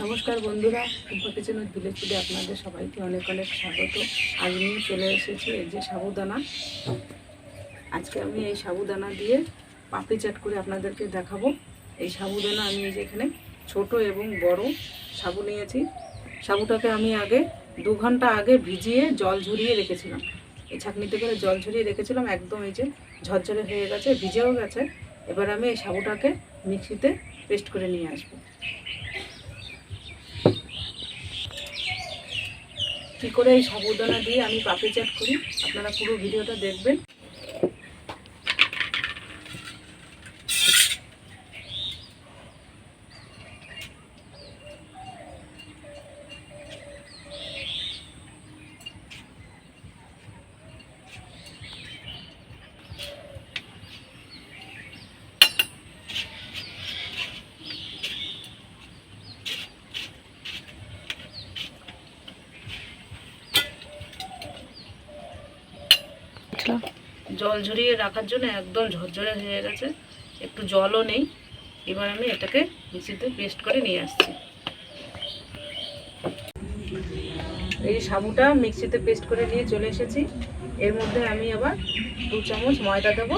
নমস্কার বন্ধুরা কুম্ভ কিচেনের ফুডে আপনাদের সবাইকে অনেক অনেক স্বাগত। আজ নিয়ে চলে এসেছি এই যে সাবুদানা। আজকে আমি এই সাবুদানা দিয়ে পাপড়ি চাট করে আপনাদেরকে দেখাবো। এই সাবুদানা আমি এই যে এখানে ছোট এবং বড় সাবু নিয়েছি। সাবুটাকে আমি আগে দু ঘণ্টা আগে ভিজিয়ে জল ঝরিয়ে রেখেছিলাম। এই ছাঁকনিতে করে জল ঝরিয়ে রেখেছিলাম, একদম এই যে ঝরঝরে হয়ে গেছে, ভিজেও গেছে। এবার আমি এই সাবুটাকে মিক্সিতে পেস্ট করে নিয়ে আসব। কী করে এই সাবুদানা দিয়ে আমি পাপড়ি চাট করি আপনারা পুরো ভিডিওটা দেখবেন। জল ঝরিয়ে রাখার জন্য একদম ঝরঝরে হয়ে গেছে। একটু জলও নেই। এবার আমি এটাকে মিক্সিতে পেস্ট করে নিয়ে আসছি। এই সাবুটা মিক্সিতে পেস্ট করে নিয়ে চলে এসেছি। এর মধ্যে আমি আবার দু চামচ ময়দা দেবো।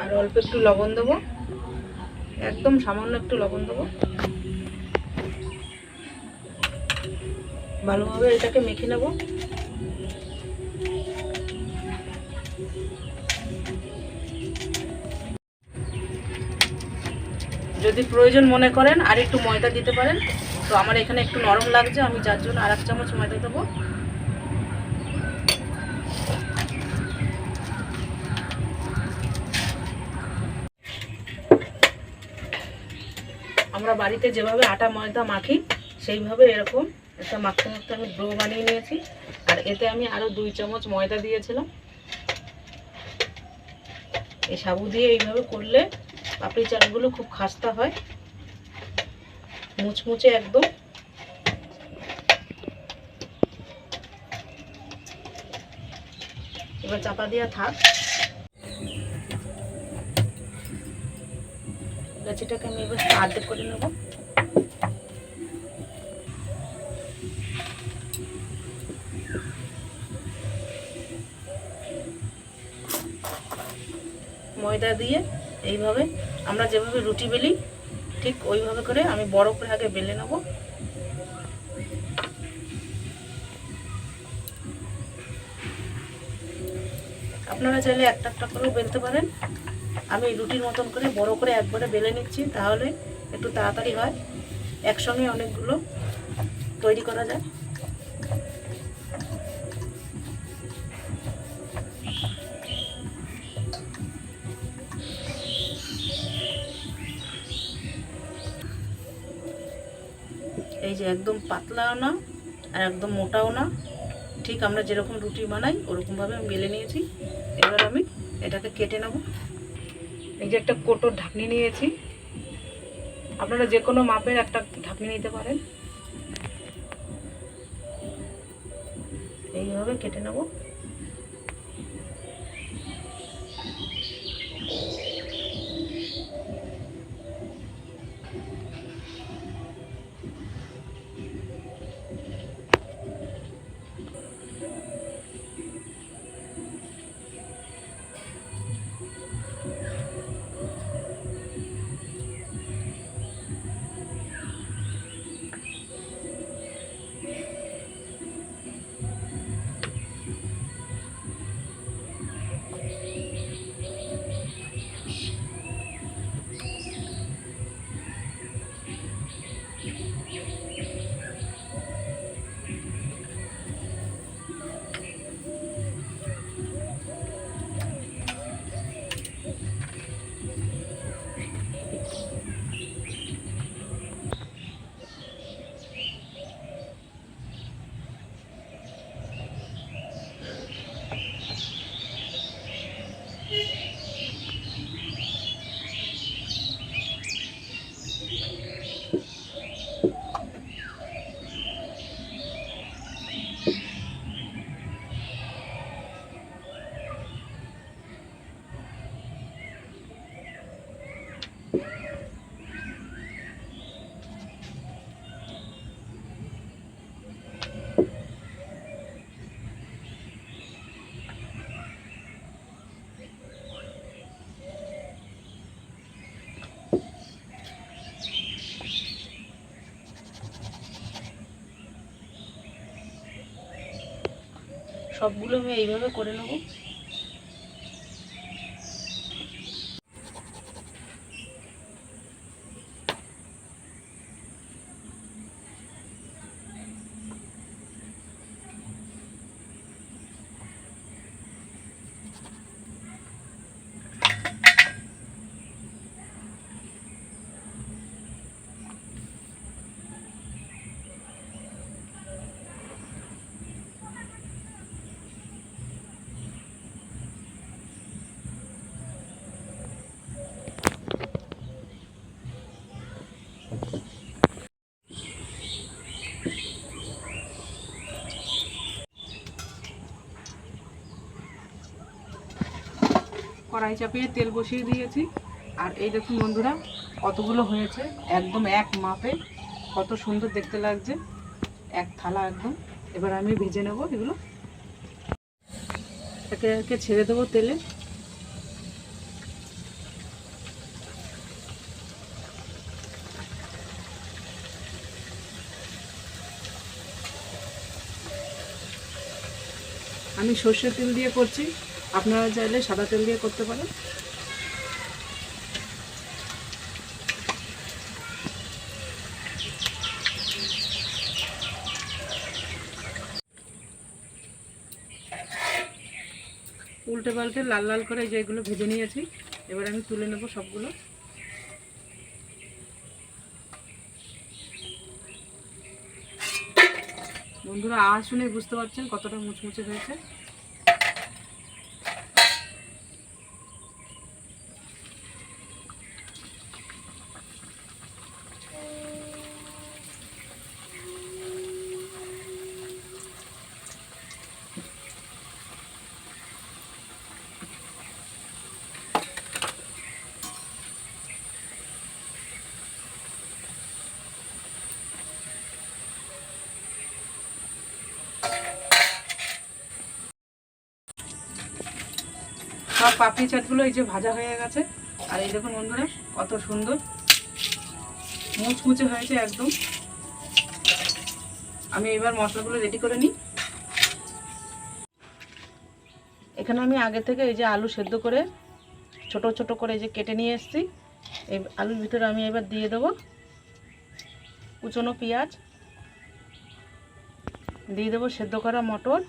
আর অল্প একটু লবণ দেবো। একদম সামান্য একটু লবণ দেবো। ভালোভাবে এটাকে মেখে নেব। যদি প্রয়োজন মনে করেন আর একটু ময়দা দিতে পারেন, তো আমার এখানে একটু নরম লাগছে, আমি যার জন্য আর এক চামচ ময়দা দেবো। আমরা বাড়িতে যেভাবে আটা ময়দা মাখি, সেইভাবে এরকম একটা মাখতে মাখতে আমি ডো বানিয়ে নিয়েছি। আর এতে আমি আরও দুই চামচ ময়দা দিয়েছিলাম। এই সাবু দিয়ে এইভাবে করলে পাপড়ি চাটগুলো খুব খাস্তা হয়। মুচমুচে একদম। এবার চাপা দেওয়া থাক। গাছিটাকে আমি এবার আর্ধেক করে নেব। ময়দা দিয়ে এইভাবে আমরা যেভাবে রুটি বেলি, ঠিক ওইভাবে করে আমি বড় করে আগে বেলে নেব। আপনারা চাইলে একটা একটা করেও বেলতে পারেন। আমি রুটির মতন করে বড় করে একবারে বেলে নিচ্ছি, তাহলে একটু তাড়াতাড়ি হয়। একসঙ্গে অনেকগুলো তৈরি করা যায়। এই যে একদম পাতলাও না আর একদম মোটাও না। ঠিক আমরা যেরকম রুটি বানাই, ওরকমভাবে আমি বেলে নিয়েছি। এবার আমি এটাকে কেটে নেব। এই যে একটা কোটোর ঢাকনি নিয়েছি। আপনারা যে কোনো মাপের একটা ঢাকনি নিতে পারেন। এইভাবে কেটে নেব। সবগুলো আমি এইভাবে করে নেব। কড়াই চাপিয়ে তেল বসিয়ে দিয়েছি। আর এই দেখুন বন্ধুরা, কতগুলো হয়েছে, একদম এক মাপে। কত সুন্দর দেখতে লাগছে, এক থালা একদম। এবার আমি ভেজে নেব এগুলো। একে একে ছেড়ে দেবো তেলে। আমি সর্ষের তেল দিয়ে করছি। আপনারা চাইলে সাদা তেল দিয়ে করতে পারেন। উল্টে পাল্টে লাল লাল করে এই যে এগুলো ভেজে নিয়েছি। এবার আমি তুলে নেব সবগুলো। বন্ধুরা, আওয়াজ শুনে বুঝতে পারছেন কতটা মুচমুচে হয়েছে। সব পাপড়ি চাটগুলো এই যে ভাজা হয়ে গেছে। আর এই দেখুন বন্ধুরা, কত সুন্দর। মুচমুচে হয়েছে একদম। আমি এবার মশলাগুলো রেডি করে নিই। এখানে আমি আগে থেকে এই যে আলু সেদ্ধ করে ছোট ছোট করে এই যে কেটে নিয়ে এসেছি। এই আলুর ভিতরে আমি এবার দিয়ে দেবো কুচনো পেঁয়াজ। দিয়ে দেবো সেদ্ধ করা মটর।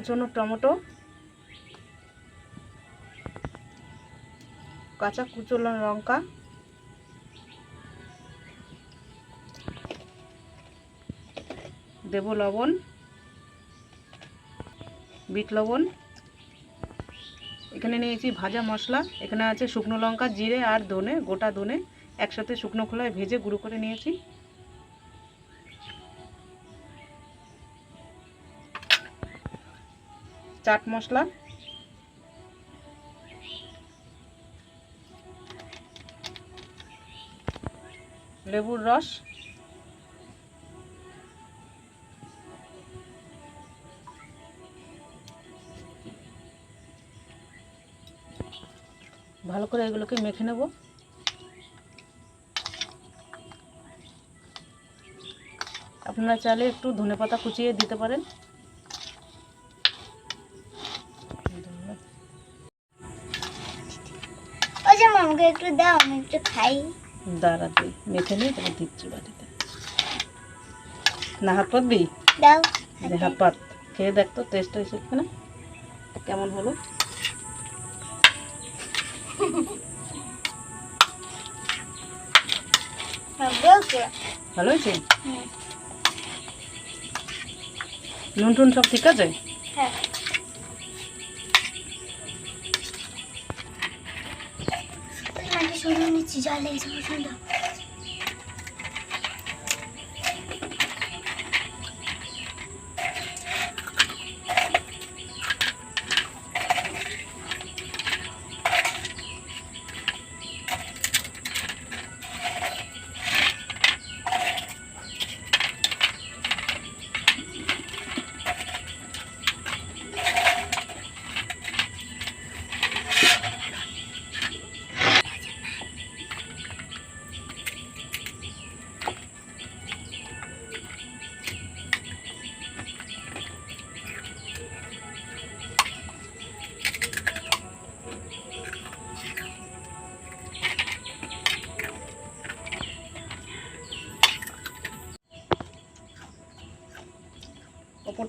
কুচনো টমেটো, কাঁচা কুচনো লঙ্কা, দেব লবণ, বিট লবণ। এখানে নিয়েছি ভাজা মশলা, এখানে আছে শুকনো লঙ্কা, জিরে আর ধনে, গোটা ধনে একসাথে শুকনো খোলায় ভেজে গুঁড়ো করে নিয়েছি। চাট মশলা। লেবুর রস। ভালো করে এগুলোকে মেখে নেব। আপনারা চাইলে একটু ধনেপাতা কুচিয়ে দিতে পারেন। মামাকে একটু দাও আমি একটু খাই। দাঁড়া তুই মেখে নিয়ে তারপর দিচ্ছি বাড়িতে না হাত পাতবি? দাও হাত পাত। খেয়ে দেখ তো টেস্ট হয়েছে কিনা কেমন হলো? ভালো হয়েছে? নুন টুন সব ঠিক আছে? শুনে নিচ্ছি জল এই সময় শুনো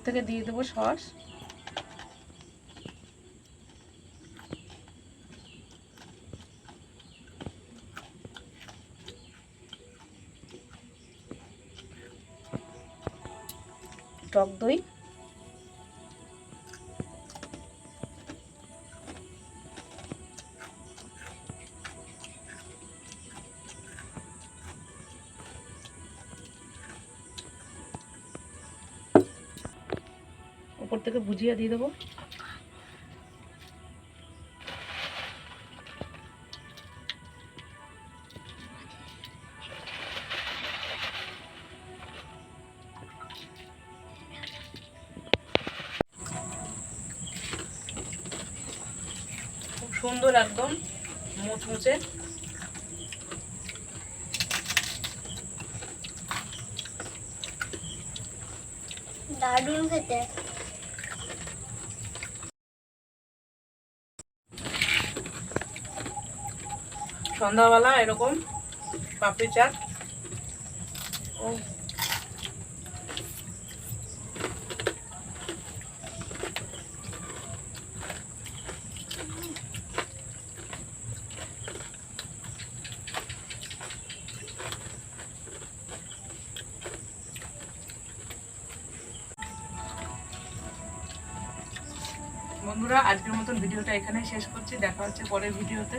থেকে দিয়ে দেবো সস। টক দই। উপর থেকে ভুজিয়া দিয়ে দেবো। সুন্দর একদম মুচমুচে। দারুণ খেতে। সন্ধ্যাবেলা এরকম পাপড়ি চাট। ও বন্ধুরা, আজকের মতন ভিডিওটা এখানেই শেষ করছি। দেখা হচ্ছে পরের ভিডিওতে।